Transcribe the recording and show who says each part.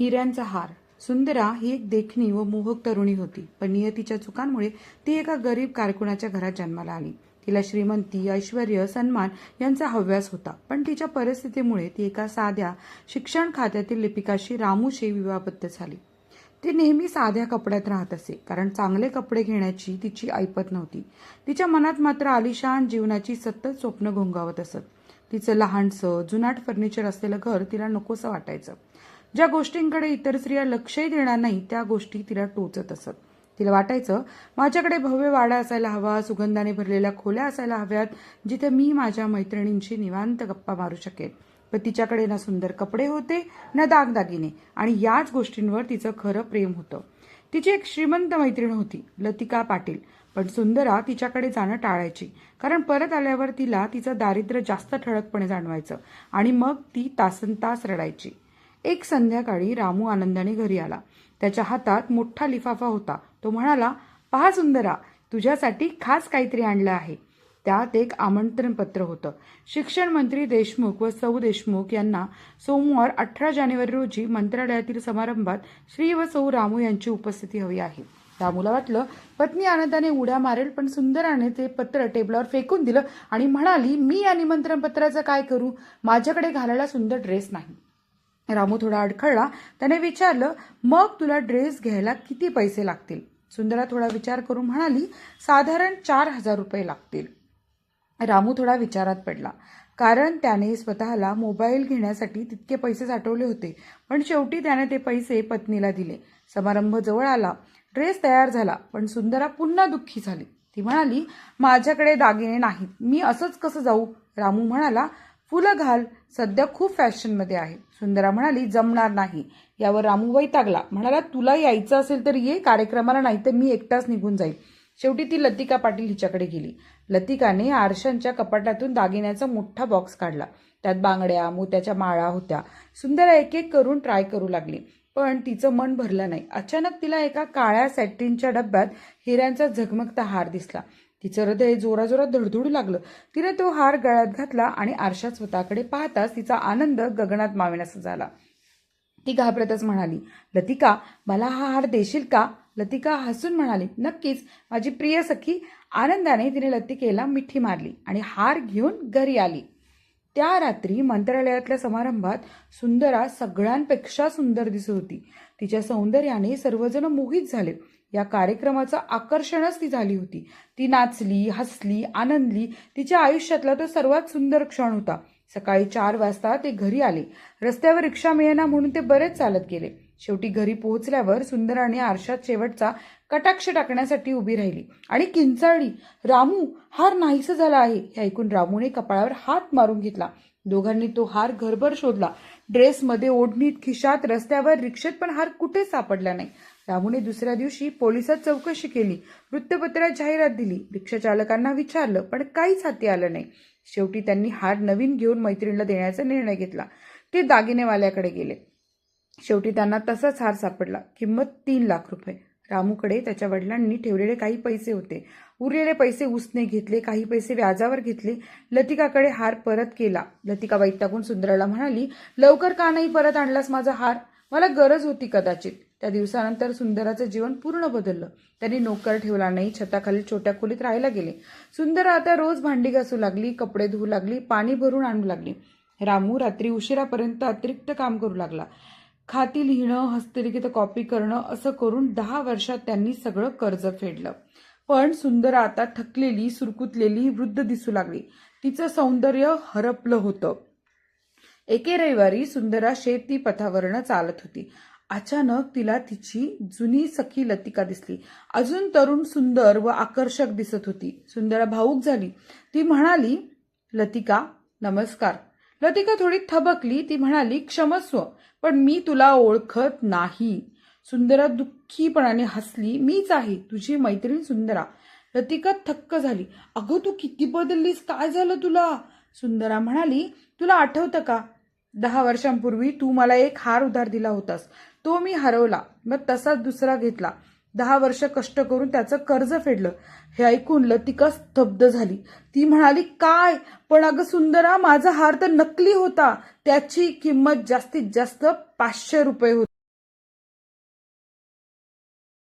Speaker 1: हिऱ्यांचा हार. सुंदरा ही एक देखणी व मोहक तरुणी होती. पण नियतीच्या चुकांमुळे ती एका गरीब कारकुनाच्या घरात जन्माला आली. तिला श्रीमंती ऐश्वर सन्मान यांचा हव्यास होता. पण तिच्या परिस्थितीमुळे ती एका साध्या शिक्षण खात्यातील लिपिकाशी रामूशी विवाहबद्ध झाली. ती नेहमी साध्या कपड्यात राहत असे कारण चांगले कपडे घेण्याची तिची ऐपत नव्हती. तिच्या मनात मात्र आलिशान जीवनाची सतत स्वप्न घोंगावत असत. तिचं लहानसं जुनाट फर्निचर असलेलं घर तिला नकोसं वाटायचं. ज्या गोष्टींकडे इतर स्त्रिया लक्षही देणार नाही त्या गोष्टी तिला टोचत असत. तिला वाटायचं माझ्याकडे भव्य वाडा असायला हवा सुगंधाने भरलेल्या खोल्या असायला हव्यात जिथे मी माझ्या मैत्रिणींशी निवांत गप्पा मारू शकेन. पण तिच्याकडे ना सुंदर कपडे होते ना दागदागिने आणि याच गोष्टींवर तिचं खरं प्रेम होतं. तिची एक श्रीमंत मैत्रीण होती लतिका पाटील. पण सुंदरा तिच्याकडे जाणं टाळायची कारण परत आल्यावर तिला तिचं दारिद्र्य जास्त ठळकपणे जाणवायचं आणि मग ती तासन तास रडायची. एक संध्याकाळी रामू आनंदाने घरी आला. त्याच्या हातात मोठा लिफाफा होता. तो म्हणाला पहा सुंदरा तुझ्यासाठी खास काहीतरी आणलं आहे. त्यात एक आमंत्रण पत्र होतं. शिक्षण मंत्री देशमुख व सौ देशमुख यांना सोमवार अठरा जानेवारी रोजी मंत्रालयातील समारंभात श्री व सौ रामू यांची उपस्थिती हवी आहे. रामूला वाटलं पत्नी आनंदाने उड्या मारेल पण सुंदराने ते पत्र टेबलावर फेकून दिलं आणि म्हणाली मी या निमंत्रण पत्राचं काय करू? माझ्याकडे घालायला सुंदर ड्रेस नाही. रामू थोडा अडखळला. त्याने विचारलं मग तुला ड्रेस घ्यायला किती पैसे लागतील? सुंदरा थोडा विचार करून म्हणाली साधारण चार हजार रुपये लागतील. रामू थोडा विचारात पडला. कारण त्याने स्वतःला मोबाईल घेण्यासाठी तितके पैसे साठवले होते पण शेवटी त्याने ते पैसे पत्नीला दिले. समारंभ जवळ आला. ड्रेस तयार झाला पण सुंदरा पुन्हा दुःखी झाली. ती म्हणाली माझ्याकडे दागिने नाहीत. मी असंच कसं जाऊ? रामू म्हणाला फुलं घाल. सध्या खूप फॅशनमध्ये आहे. सुंदरा म्हणाली जमणार नाही. यावर रामूबाई तागला म्हणाला तुला यायचं असेल तर ये कार्यक्रमाला नाही तर मी एकटाच निघून जाईल शेवटी ती लतिका पाटील हिच्याकडे गेली. लतिकाने आरशांच्या कपाटातून दागिन्याचा मोठा बॉक्स काढला. त्यात बांगड्या मोत्याच्या माळा होत्या. सुंदरा एक एक करून ट्राय करू लागली. पण तिचं मन भरलं नाही. अचानक तिला एका काळ्या सॅटिनच्या डब्यात हिऱ्यांचा झगमगता हार दिसला. तिचं हृदय जोराजोरात धडधडू लागलं. तिने तो हार गळ्यात घातला आणि आरशात स्वतःकडे पाहताच तिचा आनंद गगनात मावेनासा झाला. ती घाबरतच म्हणाली लतिका मला हा हार देशील का? लतिका हसून म्हणाली नक्कीच. माझी प्रिय सखी. आनंदाने तिने लतिकेला मिठी मारली आणि हार घेऊन घरी आली. त्या रात्री मंत्रालयातल्या समारंभात सुंदरा सगळ्यांपेक्षा सुंदर दिसत होती. तिच्या सौंदर्याने सर्वजण मोहित झाले. या कार्यक्रमाचं आकर्षणच ती झाली होती. ती नाचली हसली आनंदली. तिच्या आयुष्यातला तो सर्वात सुंदर क्षण होता. सकाळी चार वाजता ते घरी आले. रस्त्यावर रिक्षा मिळेना म्हणून ते बरेच चालत गेले. शेवटी घरी पोहोचल्यावर सुंदराने आरशात शेवटचा कटाक्ष टाकण्यासाठी उभी राहिली आणि किंचाळली रामू हार नाहीस झाला आहे. हे ऐकून रामूने कपाळावर हात मारून घेतला. दोघांनी तो हार घरभर शोधला. ड्रेसमध्ये ओढणीत खिशात रस्त्यावर रिक्षेत पण हार कुठेच सापडला नाही. रामूने दुसऱ्या दिवशी पोलिसात चौकशी केली. वृत्तपत्रात जाहिरात दिली. रिक्षा चालकांना विचारलं पण काहीच हाती आलं नाही. शेवटी त्यांनी हार नवीन घेऊन मैत्रिणीला देण्याचा निर्णय घेतला. ते दागिनेवाल्याकडे गेले. शेवटी त्यांना तसाच हार सापडला. किंमत तीन लाख रुपये. रामूकडे त्याच्या वडिलांनी ठेवलेले काही पैसे होते. उरलेले पैसे उसने घेतले काही पैसे व्याजावर घेतले. लतिकाकडे हार परत केला. लतिका वैतागून सुंदराला म्हणाली लवकर का नाही परत आणलास माझा हार? मला गरज होती कदाचित. त्या दिवसानंतर सुंदराचं जीवन पूर्ण बदललं. त्यांनी नोकर ठेवला नाही छताखाली छोट्या खोलीत राहायला गेले. सुंदरा आता रोज भांडी घासू लागली कपडे धुवू लागली पाणी भरून आणू लागली. रामू रात्री उशिरापर्यंत अतिरिक्त काम करू लागला. खाती लिहिणं हस्तलिखित कॉपी करणं असं करून दहा वर्षात त्यांनी सगळं कर्ज फेडलं. पण सुंदरा आता थकलेली सुरकुतलेली वृद्ध दिसू लागली. तिचं सौंदर्य हरपलं होतं. एके रविवारी सुंदरा शेती पथावरनं चालत होती. अचानक तिला तिची जुनी सखी लतिका दिसली. अजून तरुण सुंदर व आकर्षक दिसत होती. सुंदरा भाऊक झाली. ती म्हणाली लतिका नमस्कार. लतिका थोडी थबकली. ती म्हणाली क्षमस्व पण मी तुला ओळखत नाही. सुंदरा दुःखीपणाने हसली मीच आहे तुझी मैत्रीण सुंदरा. लतिका थक्क झाली. अगं तू किती बदललीस? काय झालं तुला? सुंदरा म्हणाली तुला आठवतं का? दहा वर्षांपूर्वी तू मला एक हार उधार दिला होतास. तो मी हरवला. मग तसाच दुसरा घेतला. दहा वर्ष कष्ट करून त्याचं कर्ज फेडलं. हे ऐकून लतिका स्तब्ध झाली. ती म्हणाली काय? पण अगं सुंदरा माझा हार तर नकली होता. त्याची किंमत जास्तीत जास्त पाचशे रुपये होती.